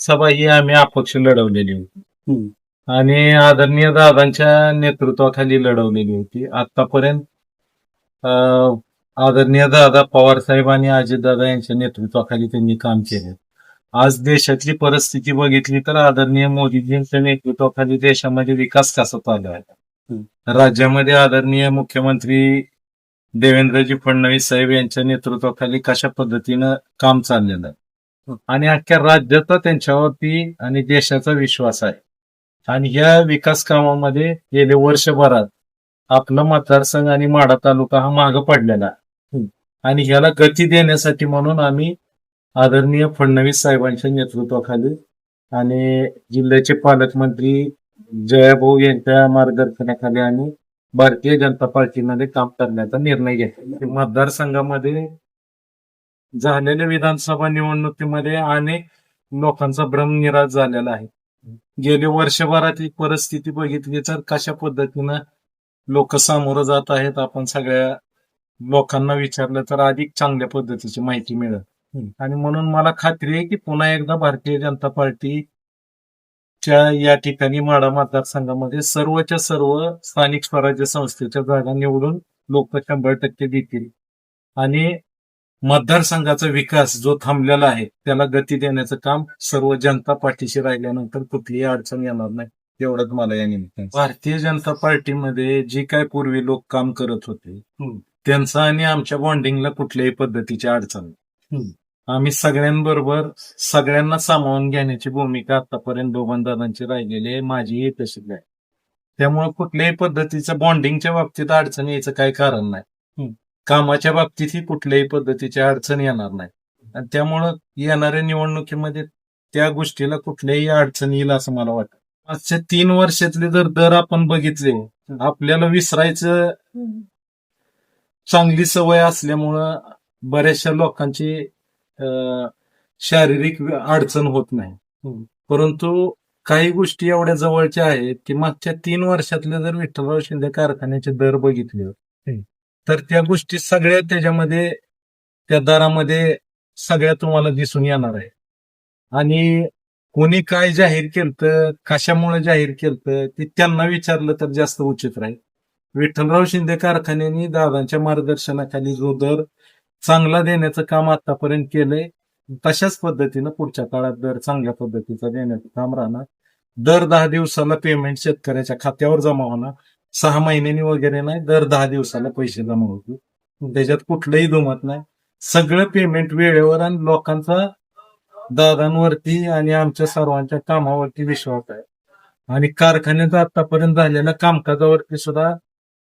सभा ही आम्ही अपक्ष लढवलेली होती. आणि आदरणीय दादांच्या नेतृत्वाखाली लढवलेली होती. आतापर्यंत अं, आदरणीय दादा पवार साहेब आणि अजितदादा यांच्या नेतृत्वाखाली त्यांनी काम केले. आज देशातली परिस्थिती बघितली तर आदरणीय मोदीजींच्या नेतृत्वाखाली देशामध्ये विकास कसा चालू आहे? राज्यामध्ये आदरणीय मुख्यमंत्री देवेंद्रजी फडणवीस साहेब यांच्या नेतृत्वाखाली कशा पद्धतीनं काम चाललेलं आहे? आणि अख्ख्या राज्याचा त्यांच्यावरती आणि देशाचा विश्वास आहे. आणि या विकास कामामध्ये गेले वर्षभरात आपला मतदारसंघ आणि माडा तालुका हा मागं पडलेला आणि ह्याला गती देण्यासाठी म्हणून आम्ही आदरणीय फडणवीस साहेबांच्या नेतृत्वाखाली आणि जिल्ह्याचे पालकमंत्री जयाभाऊ यांच्या मार्गदर्शनाखाली आणि भारतीय जनता पार्टीमध्ये काम करण्याचा निर्णय घेतला मतदारसंघामध्ये झालेल्या विधानसभा निवडणुकीमध्ये अनेक लोकांचा भ्रम निराश झालेला आहे. गेले वर्षभरात एक परिस्थिती बघितली तर कशा पद्धतीनं लोक सामोरं जात आहेत आपण सगळ्या लोकांना विचारलं तर अधिक चांगल्या पद्धतीची माहिती मिळेल. आणि म्हणून मला खात्री आहे की पुन्हा एकदा भारतीय जनता पार्टी च्या या ठिकाणी माडा मतदारसंघामध्ये सर्वच्या सर्व स्थानिक स्वराज्य संस्थेच्या जागा निवडून लोक शंभर टक्के देतील. आणि मतदारसंघाचा विकास जो थांबलेला आहे त्याला गती देण्याचं काम सर्व जनता पाठीशी राहिल्यानंतर कुठलीही अडचण येणार नाही एवढंच मला या निमित्तानं. भारतीय जनता पार्टीमध्ये जी काय पूर्वी लोक काम करत होते त्यांचं आणि आमच्या बॉन्डिंगला कुठल्याही पद्धतीची अडचण. आम्ही सगळ्यांबरोबर सगळ्यांना सामावून घेण्याची भूमिका आतापर्यंत दादांची राहिलेली आहे माझीही तशीच आहे. त्यामुळे कुठल्याही पद्धतीचं बॉन्डिंगच्या बाबतीत अडचण यायचं काही कारण नाही. कामाच्या बाबतीतही कुठल्याही पद्धतीची अडचण येणार नाही. आणि त्यामुळं येणाऱ्या निवडणुकीमध्ये त्या गोष्टीला कुठल्याही अडचण येईल असं मला वाटतं. मागच्या तीन वर्षातले जर दर आपण बघितले आपल्याला विसरायचं चांगली सवय असल्यामुळं बऱ्याचशा लोकांची शारीरिक अडचण होत नाही. परंतु काही गोष्टी एवढ्या जवळच्या आहेत की मागच्या तीन वर्षातले जर विठ्ठलराव शिंदे कारखान्याचे दर बघितले तर त्या गोष्टी सगळ्या त्याच्यामध्ये त्या दरामध्ये सगळ्या तुम्हाला दिसून येणार आहे. आणि कोणी काय जाहीर केलं कशामुळे जाहीर केलं ते त्यांना विचारलं तर जास्त उचित राहील. विठ्ठलराव शिंदे कारखान्याने दादांच्या मार्गदर्शनाखाली जो दर चांगला देण्याचं काम आतापर्यंत केलंय तशाच पद्धतीनं पुढच्या काळात दर चांगल्या पद्धतीचा देण्याचं काम राहणार. दर दहा दिवसाला पेमेंट शेतकऱ्याच्या खात्यावर जमा होणार. सहा महिन्यांनी वगैरे नाही दर दहा दिवसाला पैसे जमा होतील त्याच्यात कुठलंही दुमत नाही. सगळं पेमेंट वेळेवर आणि लोकांचा दादांवरती आणि आमच्या सर्वांच्या कामावरती विश्वास आहे. आणि कारखान्याचं आतापर्यंत झालेल्या कामकाजावरती सुद्धा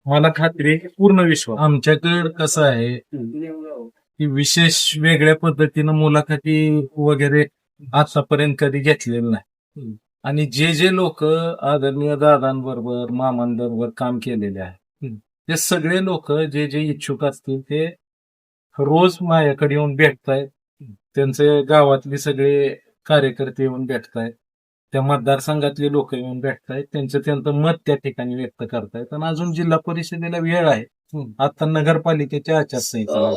मला खात्री आहे पूर्ण विश्वास. आमच्याकडे कसं आहे की विशेष वेगळ्या पद्धतीनं मुलाखती वगैरे आतापर्यंत कधी घेतलेलं नाही. आणि जे जे लोक आदरणीय दादांबरोबर मामांबरोबर काम केलेले आहे ते सगळे लोक जे जे इच्छुक असतील ते रोज माझ्याकडे येऊन भेटतायत. त्यांचे गावातले सगळे कार्यकर्ते येऊन भेटतायत. त्या मतदारसंघातले लोक येऊन भेटतायत. त्यांचं त्यांचं मत त्या ठिकाणी व्यक्त करतायत. आणि अजून जिल्हा परिषदेला वेळ आहे. आता नगरपालिकेच्या आचारसंहिता.